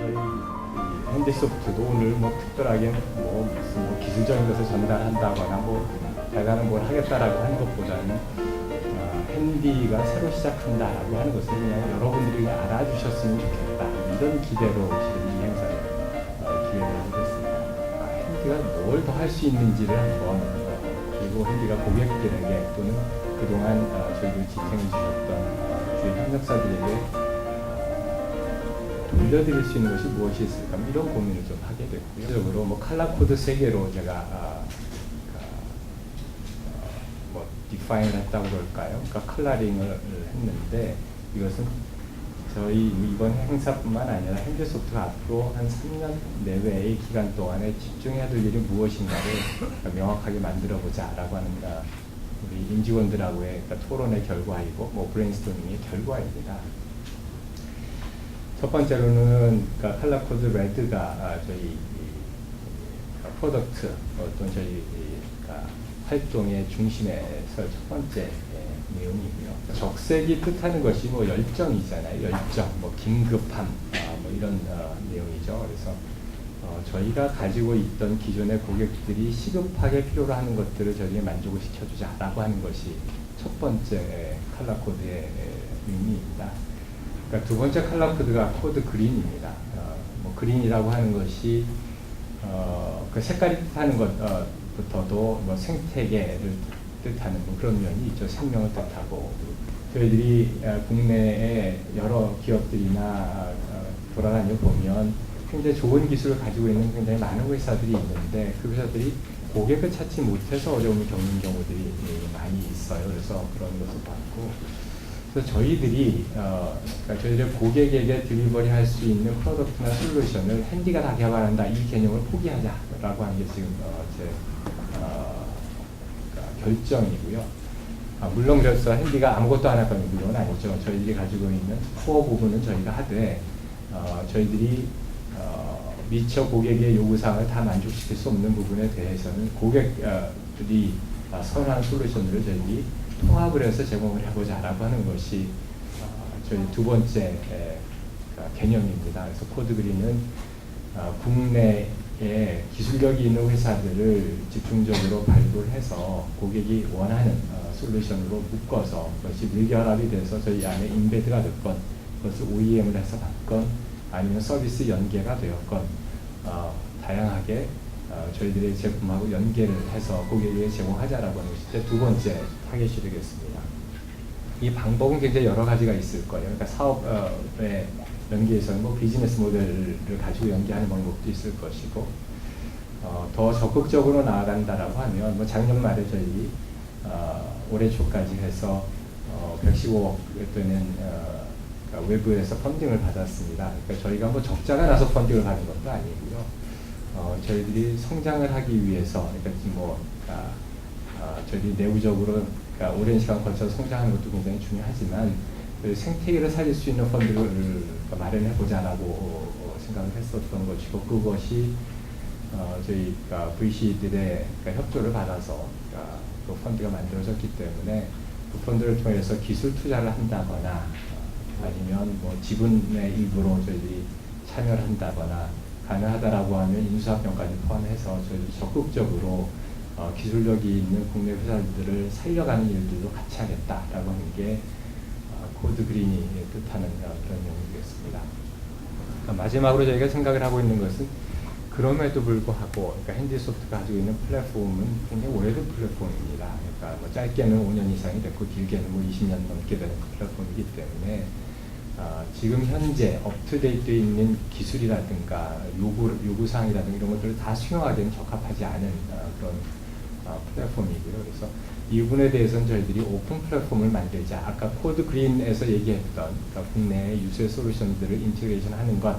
저희 이 현대소프트도 오늘 뭐 특별하게 뭐 무슨 뭐 기술적인 것을 전달한다거나 뭐 대단한 뭘 하겠다라고 하는 것보다는 어, 핸디가 새로 시작한다라고 하는 것을 그냥 여러분들이 알아주셨으면 좋겠다 이런 기대로 지금 이 행사를 어, 기획을 하게 됐습니다. 아, 핸디가 뭘 더 할 수 있는지를 한번 어, 그리고 핸디가 고객들에게 또는 그동안 어, 저희들 지탱해 주셨던 어, 주의 협력사들에게 돌려드릴 수 있는 것이 무엇이 있을까 뭐 이런 고민을 좀 하게 됐고요. 적으로 뭐 칼라 코드 세 개로 제가 아, 아, 어, 뭐 디파인을 했다고 그럴까요? 그러니까 컬러링을 했는데 이것은 저희 이번 행사뿐만 아니라 현대소프트가 앞으로 한 3년 내외의 기간 동안에 집중해야 될 일이 무엇인가를 명확하게 만들어 보자라고 하는 아, 우리 임직원들하고의 그러니까 토론의 결과이고 뭐 브레인스토밍의 결과입니다. 첫 번째로는 그러니까 칼라 코드 레드가 아, 저희 프로덕트 어떤 저희 이, 그러니까 활동의 중심에 설첫 번째 예, 내용이고요. 적색이 뜻하는 것이 뭐 열정이잖아요. 열정, 뭐 긴급함, 아, 뭐 이런 어, 내용이죠. 그래서 어, 저희가 가지고 있던 기존의 고객들이 시급하게 필요로 하는 것들을 저희에 만족을 시켜주자라고 하는 것이 첫 번째 칼라 코드의 예, 의미입니다. 그러니까 두 번째 칼라 코드가 코드 그린입니다. 어, 뭐 그린이라고 하는 것이 어, 그 색깔이 뜻하는 것부터도 뭐 생태계를 뜻하는 뭐 그런 면이 있죠. 생명을 뜻하고 저희들이 어, 국내의 여러 기업들이나 어, 돌아다녀 보면 굉장히 좋은 기술을 가지고 있는 굉장히 많은 회사들이 있는데 그 회사들이 고객을 찾지 못해서 어려움을 겪는 경우들이 예, 많이 있어요. 그래서 그런 것을 봤고 그래서 저희들이 어, 그러니까 저희들 고객에게 딜리버리 할 수 있는 프로덕트나 솔루션을 핸디가 다 개발한다 이 개념을 포기하자라고 하는 게 지금 어, 제 어, 그러니까 결정이고요. 아, 물론 그래서 핸디가 아무것도 안 할 거는 물론 아니죠. 저희들이 가지고 있는 코어 부분은 저희가 하되 어, 저희들이 어, 미처 고객의 요구사항을 다 만족시킬 수 없는 부분에 대해서는 고객들이 어, 선호하는 솔루션들을 저희들이 통합을 해서 제공을 해보자라고 하는 것이 어, 저희 두 번째 개념입니다. 그래서 코드 그린은 어, 국내에 기술력이 있는 회사들을 집중적으로 발굴해서 고객이 원하는 어, 솔루션으로 묶어서 그것이 밀결합이 돼서 저희 안에 인베드가 됐건 그것을 OEM을 해서 받건 아니면 서비스 연계가 되었건 어, 다양하게 어, 저희들의 제품하고 연계를 해서 고객에게 제공하자라고 하는 것이 제두 번째 타겟이 되겠습니다. 이 방법은 굉장히 여러 가지가 있을 거예요. 그러니까 사업에 연계해서는 뭐 비즈니스 모델을 가지고 연계하는 방법도 있을 것이고 어, 더 적극적으로 나아간다라고 하면 뭐 작년 말에 저희 어, 올해 초까지 해서 어, 115억 되는 어, 그러니까 외부에서 펀딩을 받았습니다. 그러니까 저희가 뭐 적자가 나서 펀딩을 받은 것도 아니고요. 어, 저희들이 성장을 하기 위해서 그러니까 뭐 그러니까, 어, 저희들이 내부적으로 그러니까 오랜 시간 걸쳐 성장하는 것도 굉장히 중요하지만 그 생태계를 살릴 수 있는 펀드를 마련해 보자라고 어, 생각을 했었던 것이고 그것이 어, 저희 그러니까 VC들의 그러니까 협조를 받아서 그러니까 그 펀드가 만들어졌기 때문에 그 펀드를 통해서 기술 투자를 한다거나 어, 아니면 뭐 지분의 일부로 저희들이 참여를 한다거나 가능하다라고 하면 인수합병까지 포함해서 저희들이 적극적으로 어, 기술력이 있는 국내 회사들을 살려가는 일들도 같이 하겠다라고 하는 게 어, 코드 그린이 뜻하는 어, 그런 내용이겠습니다. 그러니까 마지막으로 저희가 생각을 하고 있는 것은 그럼에도 불구하고 그러니까 핸디소프트가 가지고 있는 플랫폼은 굉장히 오래된 플랫폼입니다. 그러니까 뭐 짧게는 5년 이상이 됐고 길게는 뭐 20년 넘게 되는 플랫폼이기 때문에 어, 지금 현재 업투데이트에 있는 기술이라든가 요구 요구사항이라든가 이런 것들을 다 수용하기에는 적합하지 않은 어, 그런 어, 플랫폼이고요. 그래서 이 부분에 대해서는 저희들이 오픈 플랫폼을 만들자. 아까 코드 그린에서 얘기했던 그러니까 국내 유세 솔루션들을 인테그레이션 하는 것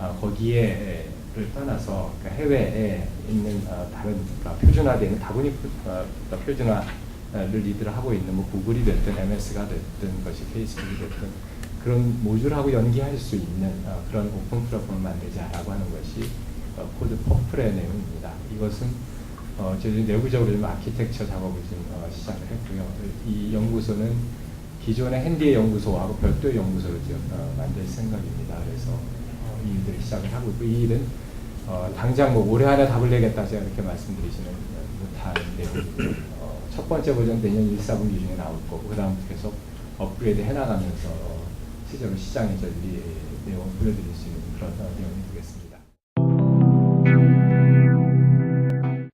어, 거기에를 떠나서 그러니까 해외에 있는 어, 다른 그러니까 표준화되는 다분히 그러니까 표준화를 리드를 하고 있는 뭐 구글이 됐든 MS가 됐든 것이 페이스북이 됐든 그런 모듈하고 연계할 수 있는 어, 그런 오픈 플랫폼을 만들자라고 하는 것이 어, 코드 퍼플의 내용입니다. 이것은 어, 저희 내부적으로 좀 아키텍처 작업을 좀 어, 시작을 했고요. 이 연구소는 기존의 핸디의 연구소하고 별도의 연구소를 지금 어, 만들 생각입니다. 그래서 어, 이 일들을 시작을 하고 있고 이 일은 어, 당장 뭐 올해 안에 답을 내겠다 제가 이렇게 말씀드리지는 못한 내용이고 어, 첫 번째 버전 내년 1, 4분기 중에 나올 거고 그 다음 계속 업그레이드 해나가면서 실제로 시장에 저희들이 내용을 보여드릴 수 있는 그런 어, 내용이 되겠습니다.